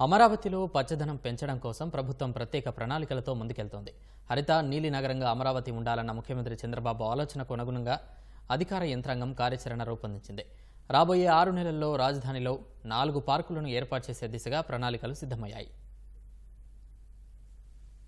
అమరావతిలో పచ్చదనం పెంచడం కోసం ప్రభుత్వం ప్రత్యేక ప్రణాళికలతో ముందుకెళ్తోంది. హరిత నీలి నగరంగా అమరావతి ఉండాలన్న ముఖ్యమంత్రి చంద్రబాబు ఆలోచనకు అనుగుణంగా అధికార యంత్రాంగం కార్యాచరణ రూపొందించింది. రాబోయే ఆరు నెలల్లో రాజధానిలో నాలుగు పార్కులను ఏర్పాటు చేసే దిశగా ప్రణాళికలు సిద్ధమయ్యాయి.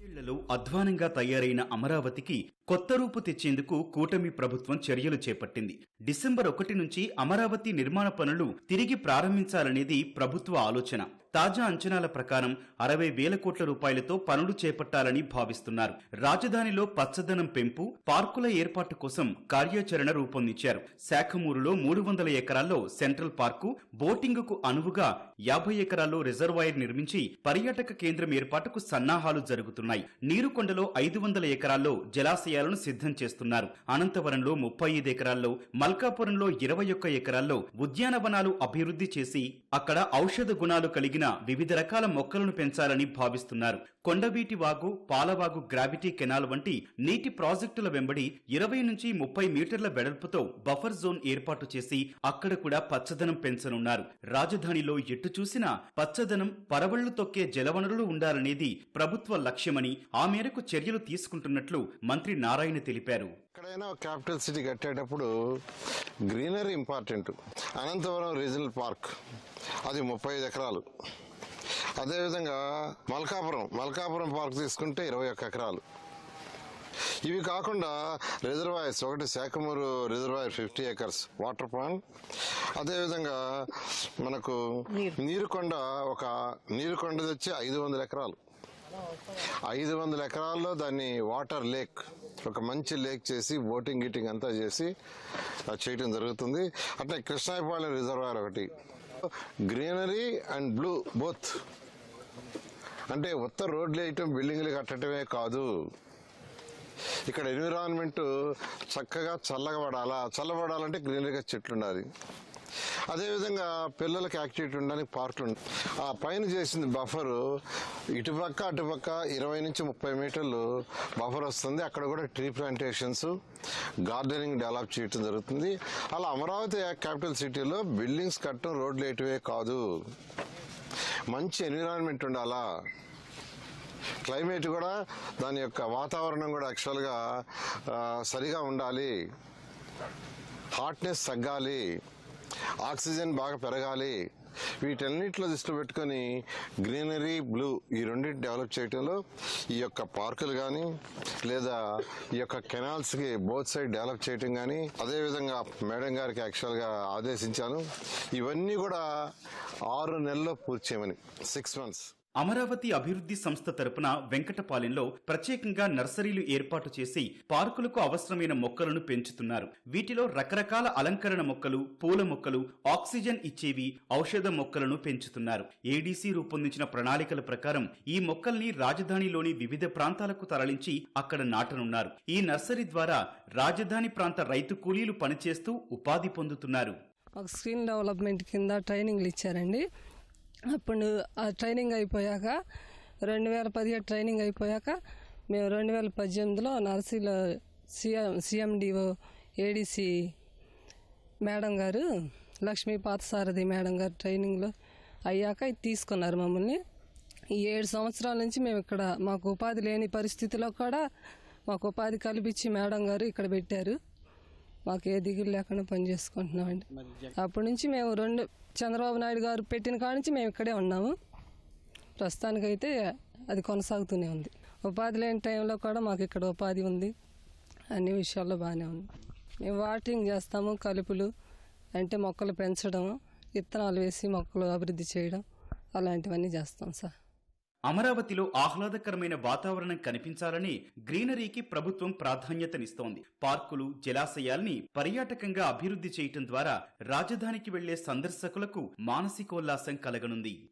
ఏళ్ళలో అధ్వానంగా తయారైన అమరావతికి కొత్త రూపు తెచ్చేందుకు కూటమి ప్రభుత్వం చర్యలు చేపట్టింది. డిసెంబర్ ఒకటి నుంచి అమరావతి నిర్మాణ పనులు తిరిగి ప్రారంభించాలనేది ప్రభుత్వ ఆలోచన. తాజా అంచనాల ప్రకారం అరవై వేల కోట్ల రూపాయలతో పనులు చేపట్టాలని భావిస్తున్నారు. రాజధానిలో పచ్చదనం పెంపు పార్కుల ఏర్పాటు కోసం కార్యాచరణ రూపొందించారు. శాఖమూరులో మూడు వందల ఎకరాల్లో సెంట్రల్ పార్కు బోటింగుకు అనువుగా యాభై ఎకరాల్లో రిజర్వాయర్ నిర్మించి పర్యాటక కేంద్రం ఏర్పాటుకు సన్నాహాలు జరుగుతున్నాయి. నీరుకొండలో ఐదు వందల ఎకరాల్లో జలాశయాలను సిద్ధం చేస్తున్నారు. అనంతవరంలో ముప్పై ఐదు ఎకరాల్లో మల్కాపురంలో ఇరవై ఒక్క ఎకరాల్లో ఉద్యానవనాలు అభివృద్ధి చేసి అక్కడ ఔషధ గుణాలు కలిగిన వివిధ రకాల మొక్కలను పెంచాలని భావిస్తున్నారు. కొండవీటి వాగు పాలవాగు గ్రావిటీ కెనాల్ వంటి నీటి ప్రాజెక్టుల వెంబడి ఇరవై నుంచి ముప్పై మీటర్ల వెడల్పుతో బఫర్ జోన్ ఏర్పాటు చేసి అక్కడ కూడా పచ్చదనం పెంచనున్నారు. రాజధానిలో ఎటు చూసినా పచ్చదనం పరవళ్ళు తొక్కే జలవనరులు ఉండాలనేది ప్రభుత్వ లక్ష్యమని ఆ మేరకు చర్యలు తీసుకుంటున్నట్లు మంత్రి నారాయణ తెలిపారు. ఎక్కడైనా క్యాపిటల్ సిటీ కట్టేటప్పుడు greenery important. Anantavaram regional park. అది ముప్పై ఐదు ఎకరాలు. అదేవిధంగా మల్కాపురం మల్కాపురం పార్క్ తీసుకుంటే ఇరవై ఒక్క ఎకరాలు. ఇవి కాకుండా రిజర్వాయర్స్ ఒకటి Sakhamuru reservoir fifty acres water point అదేవిధంగా మనకు నీరుకొండ ఒక నీరుకొండది వచ్చి ఐదు వందల ఎకరాలు. ఐదు వందల ఎకరాల్లో దాన్ని వాటర్ లేక్ ఒక మంచి లేక్ చేసి బోటింగ్ గీటింగ్ అంతా చేసి అది చేయటం జరుగుతుంది. అట్లా కృష్ణాయపాలెం రిజర్వాయర్ ఒకటి. Greenery and blue both. అంటే ఉత్తర రోడ్లు వేయటం బిల్డింగ్లు కట్టడమే కాదు. ఇక్కడ ఎన్విరాన్మెంట్ చక్కగా చల్లగా పడాలా? చల్లబడాలంటే గ్రీనరీగా చెట్లు ఉండాలి. అదేవిధంగా పిల్లలకి యాక్టివిటీ ఉండడానికి పార్కులు ఉండాలి ఆ పైన చేసింది బఫర్ ఇటుపక్క అటుపక్క ఇరవై నుంచి ముప్పై మీటర్లు బఫర్ వస్తుంది. అక్కడ కూడా ట్రీ ప్లాంటేషన్స్ గార్డెనింగ్ డెవలప్ చేయటం జరుగుతుంది. అలా అమరావతి క్యాపిటల్ సిటీలో బిల్డింగ్స్ కట్టడం రోడ్లు ఎటువే కాదు. మంచి ఎన్విరాన్మెంట్ ఉండాలా? క్లైమేట్ కూడా దాని యొక్క వాతావరణం కూడా యాక్చువల్గా సరిగా ఉండాలి. హాట్నెస్ తగ్గాలి. ఆక్సిజన్ బాగా పెరగాలి. వీటన్నిటిలో దృష్టిలో పెట్టుకొని గ్రీనరీ బ్లూ ఈ రెండింటి డెవలప్ చేయడంలో ఈ యొక్క పార్కులు కానీ లేదా ఈ యొక్క కెనాల్స్కి బోత్ సైడ్ డెవలప్ చేయటం కానీ అదేవిధంగా మేడం గారికి యాక్చువల్గా ఆదేశించాను. ఇవన్నీ కూడా ఆరు నెలల్లో పూర్తి చేయమని సిక్స్ మంత్స్. అమరావతి అభివృద్ధి సంస్థ తరపున వెంకటపాలెంలో ప్రత్యేకంగా నర్సరీలు ఏర్పాటు చేసి పార్కులకు అవసరమైన మొక్కలను పెంచుతున్నారు. వీటిలో రకరకాల అలంకరణ మొక్కలు పూల మొక్కలు ఆక్సిజన్ ఇచ్చేవి ఔషధ మొక్కలను పెంచుతున్నారు. ఏడీసీ రూపొందించిన ప్రణాళికల ప్రకారం ఈ మొక్కల్ని రాజధానిలోని వివిధ ప్రాంతాలకు తరలించి అక్కడ నాటనున్నారు. ఈ నర్సరీ ద్వారా రాజధాని ప్రాంత రైతు కూలీలు పనిచేస్తూ ఉపాధి పొందుతున్నారు. ఒక డెవలప్మెంట్ కింద ట్రైనింగ్లు ఇచ్చారండి. అప్పుడు ఆ ట్రైనింగ్ అయిపోయాక రెండు వేల పదిహేడు ట్రైనింగ్ అయిపోయాక మేము రెండు వేల పద్దెనిమిదిలో నర్సీలో సిఎం సిఎండిఓ ఏడీసీ మేడం గారు లక్ష్మీ పాతసారథి మేడం గారు ట్రైనింగ్లో అయ్యాక తీసుకున్నారు మమ్మల్ని. ఈ ఏడు సంవత్సరాల నుంచి మేము ఇక్కడ మాకు ఉపాధి లేని పరిస్థితిలో కూడా మాకు ఉపాధి కల్పించి మేడం గారు ఇక్కడ పెట్టారు. మాకు ఏ దిగులు లేకుండా పని చేసుకుంటున్నామండి. అప్పటి నుంచి మేము రెండు చంద్రబాబు నాయుడు గారు పెట్టిన కాడ నుంచి మేము ఇక్కడే ఉన్నాము. ప్రస్తుతానికైతే అది కొనసాగుతూనే ఉంది. ఉపాధి లేని టైంలో కూడా మాకు ఇక్కడ ఉపాధి ఉంది. అన్ని విషయాల్లో బాగానే ఉంది. మేము వాటరింగ్ చేస్తాము కలుపులు అంటే మొక్కలు పెంచడం విత్తనాలు వేసి మొక్కలు అభివృద్ధి చేయడం అలాంటివన్నీ చేస్తాం సార్. అమరావతిలో ఆహ్లాదకరమైన వాతావరణం కనిపించాలని గ్రీనరీకి ప్రభుత్వం ప్రాధాన్యతనిస్తోంది. పార్కులు జలాశయాల్ని పర్యాటకంగా అభివృద్ధి చేయటం ద్వారా రాజధానికి వెళ్ళే సందర్శకులకు మానసికోల్లాసం కలగనుంది.